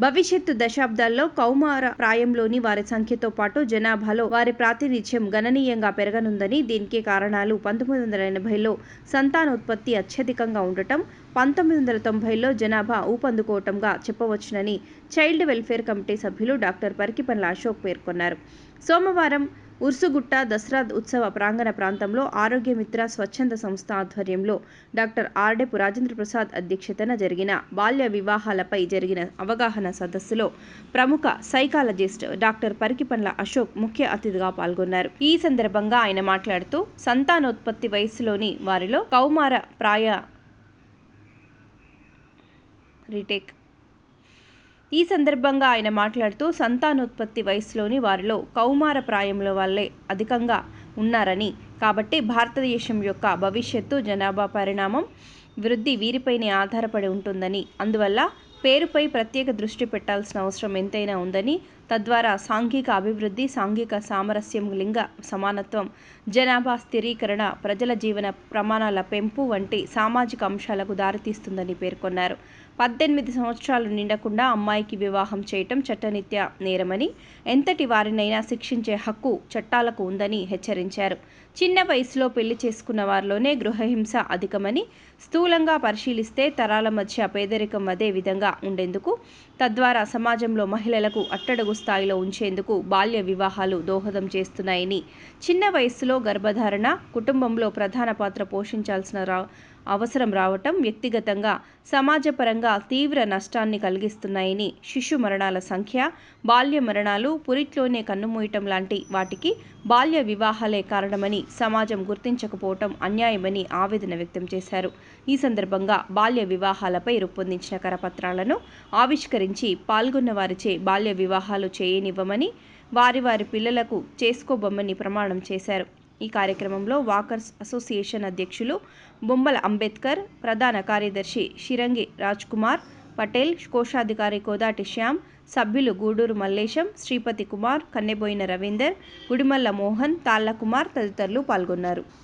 భవిష్యత్తు దశాబ్దాల్లో కౌమార ప్రాయంలోని వారి సంఖ్యతో పాటు జనాభాలో వారి ప్రాతినిధ్యం గణనీయంగా పెరగనుందని దీనికి కారణాలు పంతొమ్మిది వందల ఎనభైలో సంతానోత్పత్తి అత్యధికంగా ఉండటం పంతొమ్మిది వందల తొంభైలో జనాభా ఊపందుకోవటంగా చెప్పవచ్చునని చైల్డ్ వెల్ఫేర్ కమిటీ సభ్యులు డాక్టర్ పరికిపండ్ల అశోక్ పేర్కొన్నారు. సోమవారం ఉర్సుగుట్ట దసరా ఉత్సవ ప్రాంగణ ప్రాంతంలో ఆరోగ్యమిత్ర స్వచ్ఛంద సంస్థ ఆధ్వర్యంలో డాక్టర్ ఆర్డెపు రాజేంద్ర ప్రసాద్ అధ్యక్షతన జరిగిన బాల్య వివాహాలపై జరిగిన అవగాహన సదస్సులో ప్రముఖ సైకాలజిస్ట్ డాక్టర్ పరికిపండ్ల అశోక్ ముఖ్య అతిథిగా పాల్గొన్నారు. ఈ సందర్భంగా ఆయన మాట్లాడుతూ సంతానోత్పత్తి వయసులోని వారిలో కౌమార ప్రాయ రీటేక్ ఈ సందర్భంగా ఆయన మాట్లాడుతూ సంతానోత్పత్తి వయసులోని వారిలో కౌమార ప్రాయంలో వాళ్ళే అధికంగా ఉన్నారని. కాబట్టి భారతదేశం యొక్క భవిష్యత్తు జనాభా పరిణామం వృద్ధి వీరిపైనే ఆధారపడి ఉంటుందని. అందువల్ల పేరుపై ప్రత్యేక దృష్టి పెట్టాల్సిన అవసరం ఎంతైనా ఉందని తద్వారా సాంఘిక అభివృద్ధి సాంఘిక సామరస్యం లింగ సమానత్వం జనాభా స్థిరీకరణ ప్రజల జీవన ప్రమాణాల పెంపు వంటి సామాజిక అంశాలకు దారితీస్తుందని పేర్కొన్నారు. పద్దెనిమిది సంవత్సరాలు నిండకుండా అమ్మాయికి వివాహం చేయటం చట్టనిత్య నేరమని ఎంతటి వారినైనా శిక్షించే హక్కు చట్టాలకు ఉందని హెచ్చరించారు. చిన్న వయసులో పెళ్ళి చేసుకున్న వారిలోనే గృహహింస అధికమని స్థూలంగా పరిశీలిస్తే తరాల మధ్య పేదరికం అదే విధంగా ఉండేందుకు తద్వారా సమాజంలో మహిళలకు అట్టడుగు స్థాయిలో ఉంచేందుకు బాల్య వివాహాలు దోహదం చేస్తున్నాయని. చిన్న వయస్సులో గర్భధారణ కుటుంబంలో ప్రధాన పాత్ర పోషించాల్సిన రా అవసరం రావటం వ్యక్తిగతంగా సమాజపరంగా తీవ్ర నష్టాన్ని కలిగిస్తున్నాయని శిశు మరణాల సంఖ్య బాల్య మరణాలు పురిట్లోనే కన్నుమూయటం లాంటి వాటికి బాల్య వివాహాలే కారణమని సమాజం గుర్తించకపోవటం అన్యాయమని ఆవేదన వ్యక్తం చేశారు. ఈ సందర్భంగా బాల్య వివాహాలపై రూపొందించిన కరపత్రాలను ఆవిష్కరించి పాల్గొన్న వారిచే బాల్య వివాహాలు చేయనివ్వమని వారి వారి పిల్లలకు చేసుకోబొమ్మని ప్రమాణం చేశారు. ఈ కార్యక్రమంలో వాకర్స్ అసోసియేషన్ అధ్యక్షులు బొమ్మల అంబేద్కర్ ప్రధాన కార్యదర్శి షిరంగి కుమార్ పటేల్ కోశాధికారి కోదాటి శ్యామ్ సభ్యులు గూడూరు మల్లేశం శ్రీపతి కుమార్ కన్నెబోయిన రవీందర్ గుడిమల్ల మోహన్ తాళ్ళ కుమార్ తదితరులు పాల్గొన్నారు.